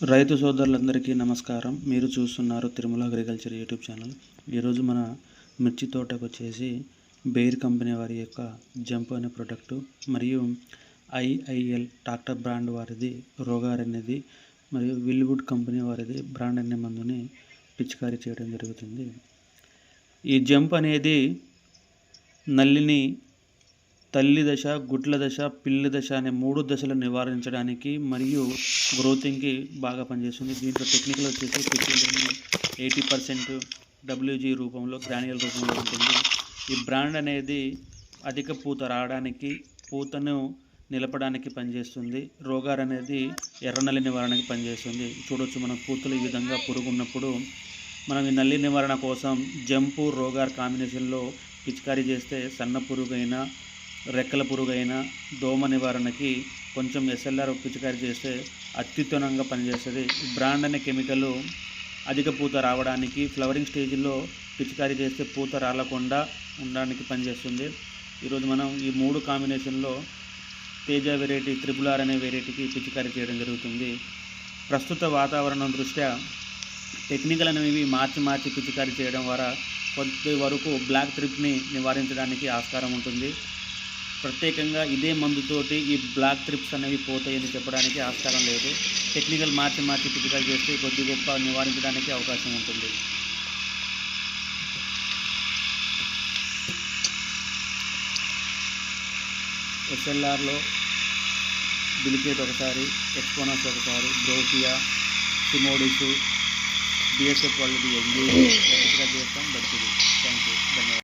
రైతు సోదరులందరికీ నమస్కారం. మీరు చూస్తున్నారు తిరుమల అగ్రికల్చర్ యూట్యూబ్ ఛానల్. ఈరోజు మన మిర్చి తోటకు వచ్చేసి బెయిర్ కంపెనీ వారి యొక్క జంప్ అనే ప్రొడక్టు మరియు ఐఐఎల్ టాక్టర్ బ్రాండ్ వారిది రోగార్ అనేది మరియు విల్వుడ్ కంపెనీ వారిది బ్రాండ్ అనే మందుని పిచికారీ చేయడం జరుగుతుంది. ఈ జంప్ అనేది నల్లిని తల్లి దశ గుడ్ల దశ పిల్లి దశ అనే మూడు దశలు నివారించడానికి మరియు గ్రోతింగ్కి బాగా పనిచేస్తుంది. దీంట్లో టెక్నికల్ వచ్చేసి ఎయిటీ పర్సెంట్ డబ్ల్యూజీ రూపంలో గ్రానియల్ రూపంలో ఉంటుంది. ఈ బ్రాండ్ అనేది అధిక పూత రావడానికి పూతను నిలపడానికి పనిచేస్తుంది. రోగార్ అనేది ఎర్రనల్లి నివారణకి పనిచేస్తుంది. చూడొచ్చు మనం పూతలు ఈ విధంగా పురుగున్నప్పుడు. మనం ఈ నల్లి నివారణ కోసం జంపు రోగార్ కాంబినేషన్లో పిచికారీ చేస్తే సన్న పురుగైనా రెక్కల పురుగైన దోమ నివారణకి కొంచెం ఎస్ఎల్ఆర్ పిచికారీ చేస్తే అత్యుత్తమంగా పనిచేస్తుంది. ఈ బ్రాండ్ అనే కెమికల్ అధిక పూత రావడానికి ఫ్లవరింగ్ స్టేజ్లో పిచికారీ చేస్తే పూత రాలకుండా ఉండడానికి పనిచేస్తుంది. ఈరోజు మనం ఈ మూడు కాంబినేషన్లో తేజ వెరైటీ త్రిపుల్ ఆర్ అనే వెరైటీకి పిచికారీ చేయడం జరుగుతుంది. ప్రస్తుత వాతావరణం దృష్ట్యా టెక్నికల్ అనేవి మార్చి మార్చి పిచికారీ చేయడం ద్వారా కొద్ది వరకు బ్లాక్ ట్రిప్ని నివారించడానికి ఆస్కారం ఉంటుంది. ప్రత్యేకంగా ఇదే మందుతోటి ఈ బ్లాక్ ట్రిప్స్ అనేవి పోతాయని చెప్పడానికి ఆస్కారం లేదు. టెక్నికల్ మార్చి మార్చి పిచికారీ చేస్తే కొద్ది గొప్ప నివారించడానికి అవకాశం ఉంటుంది. ఎస్ఎల్ఆర్లో బిలికేట్ ఒకసారి ఎక్స్పోనస్ ఒకసారి బ్రోకియా సిమోడిసు బిఎస్ఎఫ్ వాళ్ళది ఎంజీ చేస్తాం. దొరుకుతుంది థ్యాంక్ యూ ధన్యవాదాలు